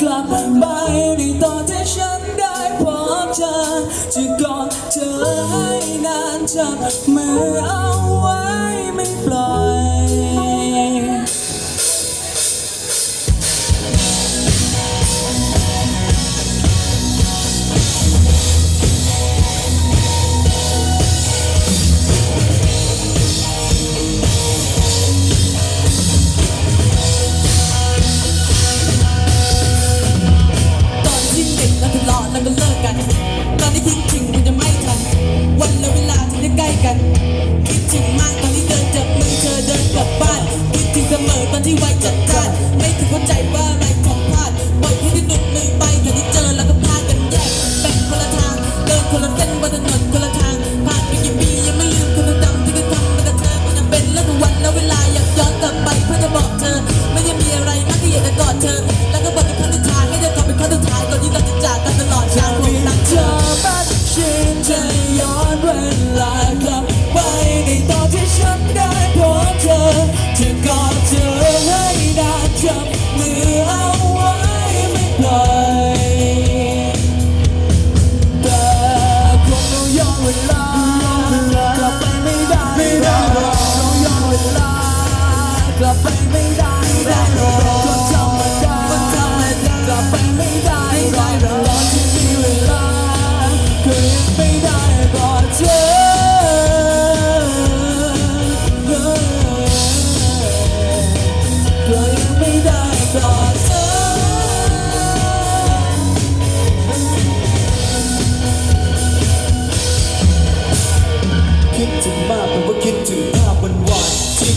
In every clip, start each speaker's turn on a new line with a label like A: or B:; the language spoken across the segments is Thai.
A: กลับไปในตอนที่ฉันได้พบเธอจะกอดเธอให้นานจับมือ มั
B: นเลิกกัน ตอนที่คิดถึงมันจะไม่ทัน วันและเวลาที่ได้ใกล้กัน คิดถึงมากตอนที่เดินจับมือเธอเดินกลับบ้าน คิดถึงเสมอตอนที่ไว้จัดจ้านไม่ถึงเข้าใจว่าอะไรของพลาดปล่อยให้ได้หนุนมือไปแต่ที่เจอแล้วก็พากันแยกแบ่งคนละทางเดินคนละเส้น เอาไว้
A: ไม่ปล่อย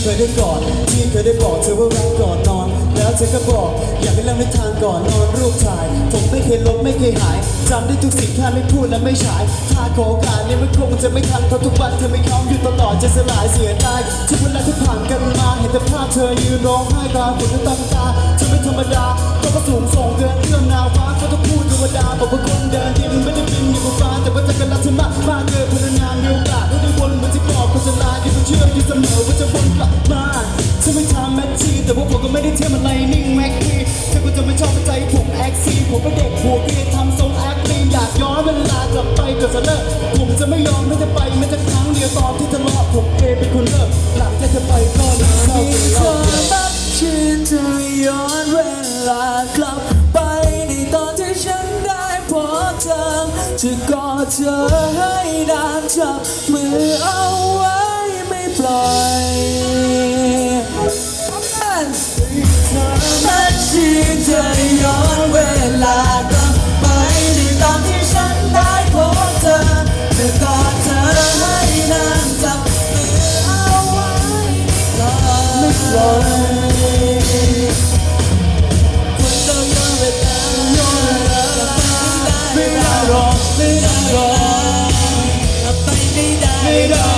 A: เค
C: ยได้กอดที่เคยได้บอกเธอว่ารักก่อนนอน แล้วเธอก็บอกอยากให้เล่าในทางก่อนนอนรูปถ่าย ผมไม่เคยลบไม่เคยหายจำได้ทุกสิ่งแค่ไม่พูดและไม่ฉายถ้าขอโอกาสเนี่ยมันคงจะไม่ทันเพราะทุกวันเธอไม่เข้าอยู่ตลอดจะสลายเสียดายทุกเวลาที่ผ่านกันมาเห็นแต่ภาพเธอยืนร้องไห้ตาฝนน้ำตาตาเธอไม่ธรรมดาก็มาสูงส่งเกินเอื้อมนาวฟ้าก็ต้องพูดธรรมดาบอกว่าคนเดิน เธอก็รักเธอมากมาเกินพลังงานมีโอกาสได้ได้วนเหมือนที่บอกคนจะลาที่เธอเชื่ออยู่เสมอว่าจะวนกลับมาฉันไม่ทำแมทชีแต่ว่าผมก็ไม่ได้เที่ยวมันไลนิ่งแม็กซี่เธอก็จะไม่ชอบใจผมแอคซีผมเป็นเด็กหัวเกรียนทำทรงแอคลีอยากย้อนเวลากลับไปก็จะเลิกผมจะไม่ยอมไม่จะไปแม้แต่ครั้งเดียวตอนที่ทะเลาะผมเองเป็นคนเลิกหลังจากเธอไปก็เลยเศร้า
A: มี
C: เธเล่า
A: อบัดชินจะย้อนเวลา เธอให้นานจับมือเอาไว้ไม่ปล่อยบัดชินจะย้อนเวลากลับไปในตอนที่ฉันได้พบเธอจะกอดเธอให้นานจับมือเอาไว้ไม่ปล่อย ได้